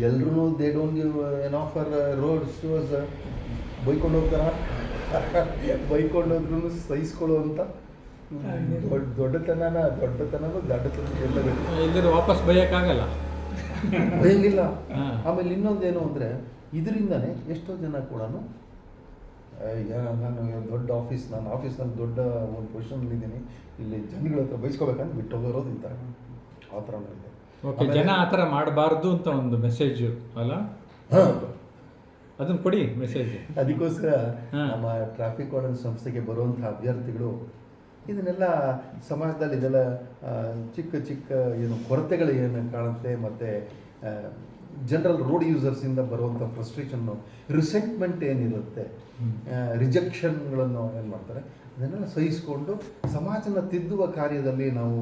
ಎಲ್ರೂ they don't give an offer roads towards ಬೈಕೊಂಡು ಹೋಗ್ತಾರ? ಬೈಕೊಂಡು ಹೋದ್ರೂ ಅಂತ. ದೊಡ್ಡ ದೊಡ್ಡತನನ ದೊಡ್ಡತನನೂ ದೊಡ್ಡತನ ಎಲ್ಲ ಬೇಕು ಇಲ್ಲದ್ರೆ ವಾಪಸ್ ಬೈಯಕ್ಕಾಗಲ್ಲ. ಬೈಯಂಗಿಲ್ಲ. ಆಮೇಲೆ ಇನ್ನೊಂದೇನು ಅಂದರೆ ಇದರಿಂದನೇ ಎಷ್ಟೋ ಜನ ಕೂಡ ನಾನು ದೊಡ್ಡ ಆಫೀಸ್ ನಾನು ಆಫೀಸ್ನಲ್ಲಿ ದೊಡ್ಡ ಒಂದು ಪೊಸಿಷನಲ್ಲಿದ್ದೀನಿ ಇಲ್ಲಿ ಜನಗಳ ಹತ್ರ ಬೈಸ್ಕೋಬೇಕಂತ ಬಿಟ್ಟು ಹೋಗೋರು ಇರ್ತಾರೆ ಆ ಥರ ಮಾಡಿದೆ ಓಕೆ ಜನ ಆ ಥರ ಮಾಡಬಾರ್ದು ಅಂತ ಒಂದು ಮೆಸೇಜ್ ಅಲ್ಲ? ಅದನ್ನು ಕೊಡಿ ಮೆಸೇಜ್ ಅದಕ್ಕೋಸ್ಕರ. ನಮ್ಮ ಟ್ರಾಫಿಕ್ ವಾರ್ಡನ್ ಸಂಸ್ಥೆಗೆ ಬರುವಂಥ ಅಭ್ಯರ್ಥಿಗಳು ಇದನ್ನೆಲ್ಲ ಸಮಾಜದಲ್ಲಿ ಇದೆಲ್ಲ ಚಿಕ್ಕ ಚಿಕ್ಕ ಏನು ಕೊರತೆಗಳು ಏನು ಕಾಣುತ್ತೆ ಮತ್ತು ಜನರಲ್ ರೋಡ್ ಯೂಸರ್ಸಿಂದ ಬರುವಂಥ ಫ್ರಸ್ಟ್ರೇಷನ್ನು ರಿಸೆಂಟ್ಮೆಂಟ್ ಏನಿರುತ್ತೆ ರಿಜೆಕ್ಷನ್ಗಳನ್ನು ಏನು ಮಾಡ್ತಾರೆ ಅದನ್ನೆಲ್ಲ ಸಹಿಸಿಕೊಂಡು ಸಮಾಜನ ತಿದ್ದುವ ಕಾರ್ಯದಲ್ಲಿ ನಾವು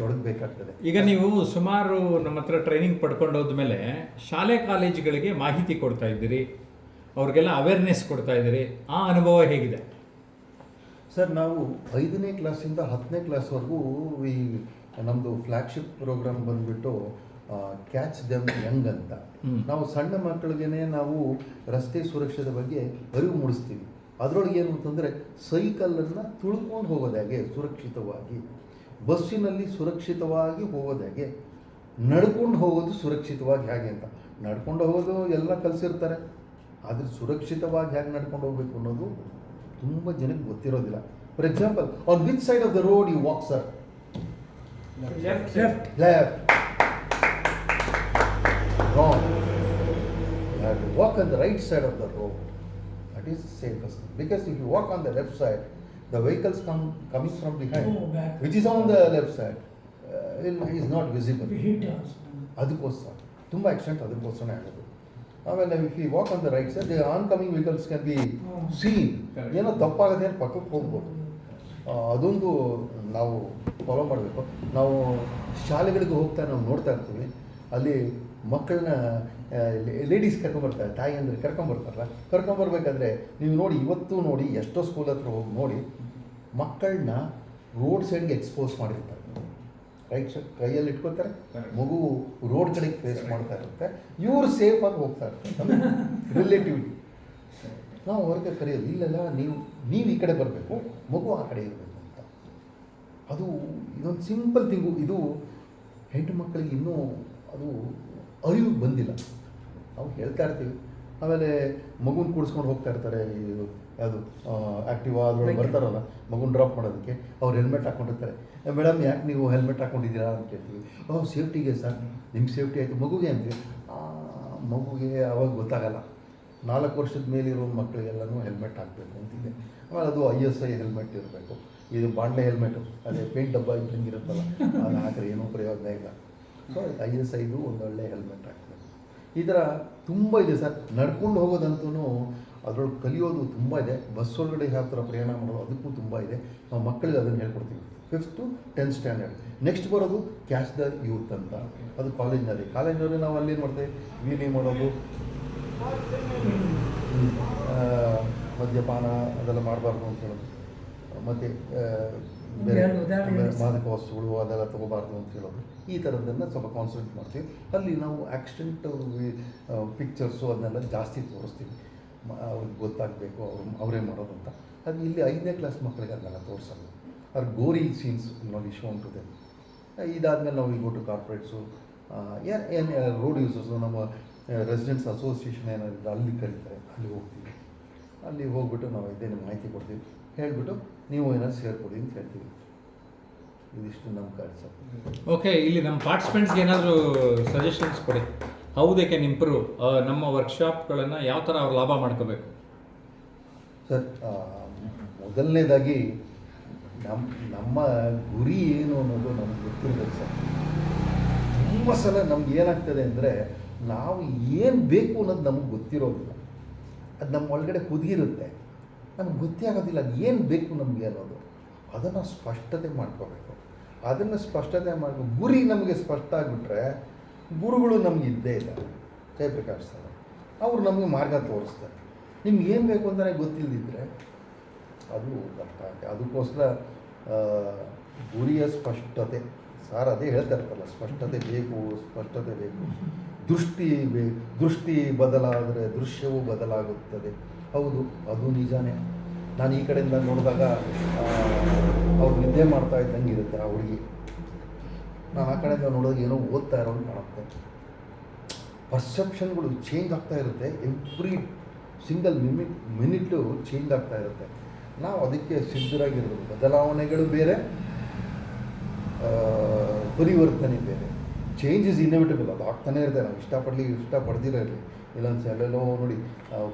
ತೊಡಗಬೇಕಾಗ್ತದೆ. ಈಗ ನೀವು ಸುಮಾರು ನಮ್ಮ ಹತ್ರ ಟ್ರೈನಿಂಗ್ ಪಡ್ಕೊಂಡು ಹೋದ್ಮೇಲೆ ಶಾಲೆ ಕಾಲೇಜುಗಳಿಗೆ ಮಾಹಿತಿ ಕೊಡ್ತಾ ಇದ್ದೀರಿ ಅವ್ರಿಗೆಲ್ಲ ಅವೇರ್ನೆಸ್ ಕೊಡ್ತಾ ಇದ್ದೀರಿ ಆ ಅನುಭವ ಹೇಗಿದೆ? ಸರ್ ನಾವು ಐದನೇ ಕ್ಲಾಸಿಂದ ಹತ್ತನೇ ಕ್ಲಾಸ್ವರೆಗೂ ಈ ನಮ್ಮದು ಫ್ಲ್ಯಾಗ್ಶಿಪ್ ಪ್ರೋಗ್ರಾಮ್ ಬಂದುಬಿಟ್ಟು ಕ್ಯಾಚ್ ದಮ್ ಯಂಗ್ ಅಂತ. ನಾವು ಸಣ್ಣ ಮಕ್ಕಳಿಗೆ ನಾವು ರಸ್ತೆ ಸುರಕ್ಷತೆ ಬಗ್ಗೆ ಅರಿವು ಮೂಡಿಸ್ತೀವಿ. ಅದರೊಳಗೆ ಏನು ಅಂತಂದರೆ ಸೈಕಲನ್ನು ತುಳ್ಕೊಂಡು ಹೋಗೋದಾಗೆ ಹೇಗೆ? ಸುರಕ್ಷಿತವಾಗಿ. ಬಸ್ಸಿನಲ್ಲಿ ಸುರಕ್ಷಿತವಾಗಿ ಹೋಗೋದಾಗೆ ಹೇಗೆ? ನಡ್ಕೊಂಡು ಹೋಗೋದು ಸುರಕ್ಷಿತವಾಗಿ ಹೇಗೆ ಅಂತ. ನಡ್ಕೊಂಡು ಹೋಗೋದು ಎಲ್ಲ ಕಲಿಸಿರ್ತಾರೆ. ಆದರೆ ಸುರಕ್ಷಿತವಾಗಿ ಹೇಗೆ ನಡ್ಕೊಂಡು ಹೋಗಬೇಕು ಅನ್ನೋದು ತುಂಬ ಜನಕ್ಕೆ ಗೊತ್ತಿರೋದಿಲ್ಲ. For example on which side of the road you walk sir left left. Wrong. You have to walk on the right side of the road. That is the safest. Because if you walk on the left side, the vehicles come coming from behind, Oh, back. which is on the left side, uh, will- is not visible. Hit ಅದಕ್ಕೋಸ್ಕರ ತುಂಬ accident ಅದಕ್ಕೋಸ್ಕರನೇ ಆಗೋದು ಆಮೇಲೆ if you walk on the right side the on coming vehicles can be hmm. Seen Correct. ಏನೋ ತಪ್ಪಾಗದೆ ಪಕ್ಕಕ್ಕೆ ಹೋಗ್ಬೋದು ಆ, ಅದೊಂದು ನಾವು ಫಾಲೋ ಮಾಡಬೇಕು ನಾವು ಶಾಲೆಗಳಿಗೆ ಹೋಗ್ತಾ ನಾವು ನೋಡ್ತಾ ಇರ್ತೀವಿ ಅಲ್ಲಿ ಮಕ್ಕಳನ್ನ ಲೇಡೀಸ್ ಕರ್ಕೊಂಬರ್ತಾರೆ ತಾಯಿ ಅಂದರೆ ಕರ್ಕೊಂಬರ್ತಾರಲ್ಲ ಕರ್ಕೊಂಬರ್ಬೇಕಾದ್ರೆ ನೀವು ನೋಡಿ ಇವತ್ತು ನೋಡಿ ಎಷ್ಟೋ ಸ್ಕೂಲ್ ಹತ್ರ ಹೋಗಿ ನೋಡಿ ಮಕ್ಕಳನ್ನ ರೋಡ್ ಸೈಡ್ಗೆ ಎಕ್ಸ್ಪೋಸ್ ಮಾಡಿರ್ತಾರೆ. ರೈಟ್ ಸೈಡ್ ಕೈಯಲ್ಲಿ ಇಟ್ಕೋತಾರೆ ಮಗು ರೋಡ್ ಕಡೆಗೆ ಫೇಸ್ ಮಾಡ್ತಾ ಇರುತ್ತೆ. ಇವರು ಸೇಫಾಗಿ ಹೋಗ್ತಾ ಇರ್ತಾರೆ ರಿಲೇಟಿವ್ಲಿ ನಾವು ಹೊರಗೆ ಕರೆಯೋದು ಇಲ್ಲೆಲ್ಲ ನೀವು ನೀವು ಈ ಕಡೆ ಬರಬೇಕು ಮಗು ಆ ಕಡೆ ಇರಬೇಕು ಅಂತ. ಅದು ಇದೊಂದು ಸಿಂಪಲ್ ಥಿಂಗು ಇದು ಹೆಣ್ಣು ಮಕ್ಕಳಿಗೆ ಇನ್ನೂ ಅದು ಅರಿವು ಬಂದಿಲ್ಲ. ನಾವು ಹೇಳ್ತಾ ಇರ್ತೀವಿ. ಆಮೇಲೆ ಮಗುನ ಕೂಡಿಸ್ಕೊಂಡು ಹೋಗ್ತಾ ಇರ್ತಾರೆ ಇದು ಯಾವುದು ಆ್ಯಕ್ಟಿವ್ ಅದ್ರೊಳಗೆ ಬರ್ತಾರಲ್ಲ ಮಗುನ ಡ್ರಾಪ್ ಮಾಡೋದಕ್ಕೆ ಅವ್ರು ಹೆಲ್ಮೆಟ್ ಹಾಕ್ಕೊಂಡಿರ್ತಾರೆ ಮೇಡಮ್ ಯಾಕೆ ನೀವು ಹೆಲ್ಮೆಟ್ ಹಾಕೊಂಡಿದ್ದೀರಾ? ಅಂತ ಕೇಳ್ತೀವಿ. ಓ ಸೇಫ್ಟಿಗೆ ಸರ್. ನಿಮ್ಗೆ ಸೇಫ್ಟಿ ಆಯಿತು ಮಗುಗೆ? ಅಂತೀವಿ. ಮಗುಗೆ ಅವಾಗ ಗೊತ್ತಾಗಲ್ಲ. ನಾಲ್ಕು ವರ್ಷದ ಮೇಲಿರೋ ಮಕ್ಕಳಿಗೆಲ್ಲನೂ ಹೆಲ್ಮೆಟ್ ಹಾಕಬೇಕು ಅಂತಿದೆ ಆಮೇಲೆ ಅದು ಐ ಎಸ್ ಐ ಹೆಲ್ಮೆಟ್ ಇರಬೇಕು. ಇದು ಬಾಂಡ್ಲೆ ಹೆಲ್ಮೆಟು ಅದೇ ಪೇಂಟ್ ಡಬ್ಬ ಇದ್ದಂಗೆ ಇರುತ್ತಲ್ಲ ಅದು ಹಾಕಿದ್ರೆ ಏನೂ ಪ್ರಯೋಜನ ಇಲ್ಲ. ಸೊ ಐ ಎಸ್ ಐದು ಒಂದೊಳ್ಳೆ ಹೆಲ್ಮೆಟ್ ಆಗ್ತದೆ ಈ ಥರ ತುಂಬ ಇದೆ ಸರ್. ನಡ್ಕೊಂಡು ಹೋಗೋದಂತೂ ಅದರೊಳಗೆ ಕಲಿಯೋದು ತುಂಬ ಇದೆ. ಬಸ್ ಒಳಗಡೆ ಯಾವ ಥರ ಪ್ರಯಾಣ ಮಾಡೋದು ಅದಕ್ಕೂ ತುಂಬ ಇದೆ. ನಾವು ಮಕ್ಕಳಿಗೆ ಅದನ್ನು ಹೇಳ್ಕೊಡ್ತೀವಿ. Fifth to tenth standard next ಬರೋದು ಕ್ಯಾಶ್ ದ ಯೂತ್ ಅಂತ. ಅದು ಕಾಲೇಜ್ನಲ್ಲಿ. ಕಾಲೇಜ್ನಲ್ಲಿ ನಾವು ಅಲ್ಲಿ ಏನು ಮಾಡ್ತೇವೆ? ವೀಲಿಂಗ್ ಮಾಡೋದು. ಮದ್ಯಪಾನ ಅದೆಲ್ಲ ಮಾಡಬಾರ್ದು ಅಂತ ಹೇಳೋದು. ಮತ್ತು ಬೇರೆ. ಮಾದಕ ವಸ್ತುಗಳು ಅದೆಲ್ಲ ತಗೋಬಾರ್ದು ಅಂತ ಹೇಳೋದು. ಈ ಥರದ್ದನ್ನು ಸ್ವಲ್ಪ ಕಾನ್ಸಂಟ್ರೇಟ್ ಮಾಡ್ತೀವಿ. ಅಲ್ಲಿ ನಾವು ಆಕ್ಸಿಡೆಂಟ್ ಪಿಕ್ಚರ್ಸು ಅದನ್ನೆಲ್ಲ ಜಾಸ್ತಿ ತೋರಿಸ್ತೀವಿ. ಅವ್ರಿಗೆ ಗೊತ್ತಾಗಬೇಕು, ಅವ್ರು, ಅವರೇ ಮಾಡೋದು ಅಂತ ಅದು ಇಲ್ಲಿ ಐದನೇ ಕ್ಲಾಸ್ ಮಕ್ಕಳಿಗೆ ಅದನ್ನೆಲ್ಲ ತೋರಿಸಲ್ಲ. ಅವ್ರ ಗೋರಿ ಸೀನ್ಸ್ ನೋಡಿ ಶೋ ಉಂಟಿದೆ ಇದಾದಮೇಲೆ ನಾವು ಇಲ್ಲಿ ಟು ಕಾರ್ಪೊರೇಟ್ಸು ಏನು ರೋಡ್ ಯೂಸರ್ಸು ನಮ್ಮ ರೆಸಿಡೆಂಟ್ಸ್ ಅಸೋಸಿಯೇಷನ್ ಏನಾದ್ರು ಅಲ್ಲಿ ಕರೀತಾರೆ, ಅಲ್ಲಿ ಹೋಗ್ತೀವಿ. ಅಲ್ಲಿ ಹೋಗ್ಬಿಟ್ಟು ನಾವು ಇದೇನು ಮಾಹಿತಿ ಕೊಡ್ತೀವಿ. ಹೇಳಿಬಿಟ್ಟು ನೀವು ಏನಾದ್ರು ಸೇರ್ಕೊಡಿ ಅಂತ ಹೇಳ್ತೀವಿ. ಇದಿಷ್ಟು ನಮ್ಮ ಓಕೆ ಇಲ್ಲಿ ನಮ್ಮ ಪಾರ್ಟಿಸಿಪೆಂಟ್ಸ್ಗೆ ಏನಾದರೂ ಸಜೆಷನ್ಸ್ ಕೊಡಿ. ಹೌ ದೇ ಕ್ಯಾನ್ ಇಂಪ್ರೂವ್ ನಮ್ಮ ವರ್ಕ್ಶಾಪ್ಗಳನ್ನು ಯಾವ ಥರ ಅವ್ರು ಲಾಭ ಮಾಡ್ಕೋಬೇಕು? ಸರ್ ಮೊದಲನೇದಾಗಿ ನಮ್ಮ ನಮ್ಮ ಗುರಿ ಏನು ಅನ್ನೋದು ನಮ್ಗೆ ಗೊತ್ತಿರಬೇಕು ಸರ್ ತುಂಬ ಸಲ ನಮ್ಗೆ ಏನಾಗ್ತದೆ ಅಂದರೆ ನಾವು ಏನು ಬೇಕು ಅನ್ನೋದು ನಮಗೆ ಗೊತ್ತಿರೋದಿಲ್ಲ. ಅದು ನಮ್ಮ ಒಳಗಡೆ ಕುದಿಗಿರುತ್ತೆ ನಮ್ಗೆ ಗೊತ್ತೇ ಆಗೋದಿಲ್ಲ ಅದು ಏನು ಬೇಕು ನಮಗೆ ಅನ್ನೋದು. ಅದನ್ನು ಸ್ಪಷ್ಟತೆ ಮಾಡ್ಕೋಬೇಕು. ಅದನ್ನು ಸ್ಪಷ್ಟತೆ ಮಾಡಬೇಕು. ಗುರಿ ನಮಗೆ ಸ್ಪಷ್ಟ ಆಗಿಬಿಟ್ರೆ ಗುರುಗಳು ನಮ್ಗೆ ಇದ್ದೇ ಇಲ್ಲ. ಜಯಪ್ರಕಾಶ್ ಸರ್, ಅವರು ನಮಗೆ ಮಾರ್ಗ ತೋರಿಸ್ತಾರೆ. ನಿಮ್ಗೆ ಏನು ಬೇಕು ಅಂತಲೇ ಗೊತ್ತಿಲ್ಲದಿದ್ದರೆ ಅದು ಕಷ್ಟ ಆಗುತ್ತೆ. ಅದಕ್ಕೋಸ್ಕರ ಗುರಿಯ ಸ್ಪಷ್ಟತೆ. ಸಾರ್ ಅದೇ ಹೇಳ್ತಾ ಇರ್ತಾರಲ್ಲ, ಸ್ಪಷ್ಟತೆ ಬೇಕು ಸ್ಪಷ್ಟತೆ ಬೇಕು. ದೃಷ್ಟಿ ಬೇ, ದೃಷ್ಟಿ ಬದಲಾದರೆ ದೃಶ್ಯವೂ ಬದಲಾಗುತ್ತದೆ. ಹೌದು, ಅದು ನಿಜಾನೇ. ನಾನು ಈ ಕಡೆಯಿಂದ ನೋಡಿದಾಗ ಅವ್ರು ನಿದ್ದೆ ಮಾಡ್ತಾ ಇದ್ದಂಗೆ ಇರುತ್ತೆ ಆ ಹುಡುಗಿ. ನಾನು ಆ ಕಡೆಯಿಂದ ನೋಡಿದಾಗ ಏನೋ ಓದ್ತಾ ಇರೋದು ಕಾಣುತ್ತೆ. ಪರ್ಸೆಪ್ಷನ್ಗಳು ಚೇಂಜ್ ಆಗ್ತಾ ಇರುತ್ತೆ. Every single minute minute change ಆಗ್ತಾ ಇರುತ್ತೆ. ನಾವು ಅದಕ್ಕೆ ಸಿದ್ಧರಾಗಿರೋದು. ಬದಲಾವಣೆಗಳು ಬೇರೆ ಪರಿವರ್ತನೆ ಬೇರೆ. ಚೇಂಜ್ ಇಸ್ ಅದು ಆಗ್ತಾನೆ ಇರುತ್ತೆ. ನಾವು ಇಷ್ಟಪಡಲಿ ಇಷ್ಟಪಡ್ದಿರ ಇರಲಿ ಇಲ್ಲೊಂದು ಎಲ್ಲೆಲ್ಲೋ ನೋಡಿ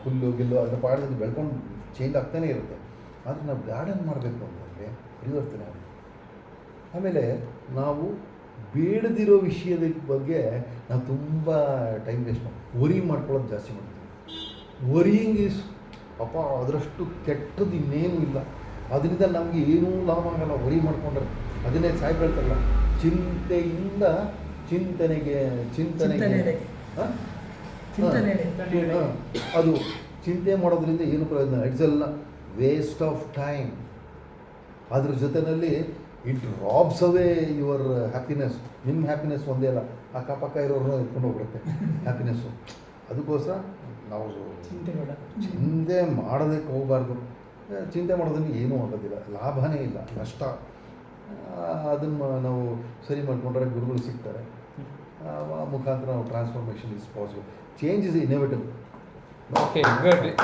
ಹುಲ್ಲು, ಗಿಲ್ಲು ಅದರ ಪಾಡದಲ್ಲಿ ಬೆಳ್ಕೊಂಡು ಚೇಂಜ್ ಆಗ್ತಾನೆ ಇರುತ್ತೆ. ಆದರೆ ನಾವು ಗಾರ್ಡನ್ ಮಾಡಬೇಕು ಅಂತಂದರೆ ಪರಿವರ್ತನೆ ಆಗುತ್ತೆ ಆಮೇಲೆ ನಾವು ಬೇಡದಿರೋ ವಿಷಯದ ಬಗ್ಗೆ ನಾವು ತುಂಬ ಟೈಮ್ ವೇಸ್ಟ್ ಮಾಡ್ತೀವಿ. ವರಿ ಮಾಡ್ಕೊಳ್ಳೋದು ಜಾಸ್ತಿ ಮಾಡ್ತೀವಿ. ವರಿಯಿಂಗ್ ಈಸ್ ಅಪ್ಪ ಅದರಷ್ಟು ಕೆಟ್ಟದ್ದು ಇನ್ನೇನೂ ಇಲ್ಲ. ಅದರಿಂದ ನಮಗೆ ಏನೂ ಲಾಭ ಆಗಲ್ಲ. ವರಿ ಮಾಡಿಕೊಂಡ್ರೆ ಅದನ್ನೇ ಸಾಹೇಬ್ ಹೇಳ್ತಾರಲ್ಲ ಚಿಂತೆಯಿಂದ ಚಿಂತನೆಗೆ ಚಿಂತನೆಗೆ. ಅದು ಚಿಂತೆ ಮಾಡೋದ್ರಿಂದ ಏನು ಪ್ರಯೋಜನ? ಇಟ್ಸ್ ಎಲ್ಲ ವೇಸ್ಟ್ ಆಫ್ ಟೈಮ್ ಅದ್ರ ಜೊತೆಯಲ್ಲಿ it robs away your happiness ನಿಮ್ಮ ಹ್ಯಾಪಿನೆಸ್ ಒಂದೇ ಅಲ್ಲ ಅಕ್ಕಪಕ್ಕ ಇರೋರನ್ನ ಎತ್ಕೊಂಡು ಹೋಗ್ಬಿಡುತ್ತೆ ಹ್ಯಾಪಿನೆಸ್ಸು ಅದಕ್ಕೋಸ್ಕರ ನಾವು ಚಿಂತೆ ಚಿಂತೆ ಮಾಡೋದಕ್ಕೆ ಹೋಗಬಾರ್ದು. ಚಿಂತೆ ಮಾಡೋದ್ರಿಂದ ಏನೂ ಆಗೋದಿಲ್ಲ ಲಾಭನೇ ಇಲ್ಲ ನಷ್ಟ. ಅದನ್ನು ನಾವು ಸರಿ ಮಾಡಿಕೊಂಡ್ರೆ ಗುರುಗಳು ಸಿಗ್ತಾರೆ. ಮುಖಾಂತರ ನಾವು transformation is possible change is inevitable Okay, good.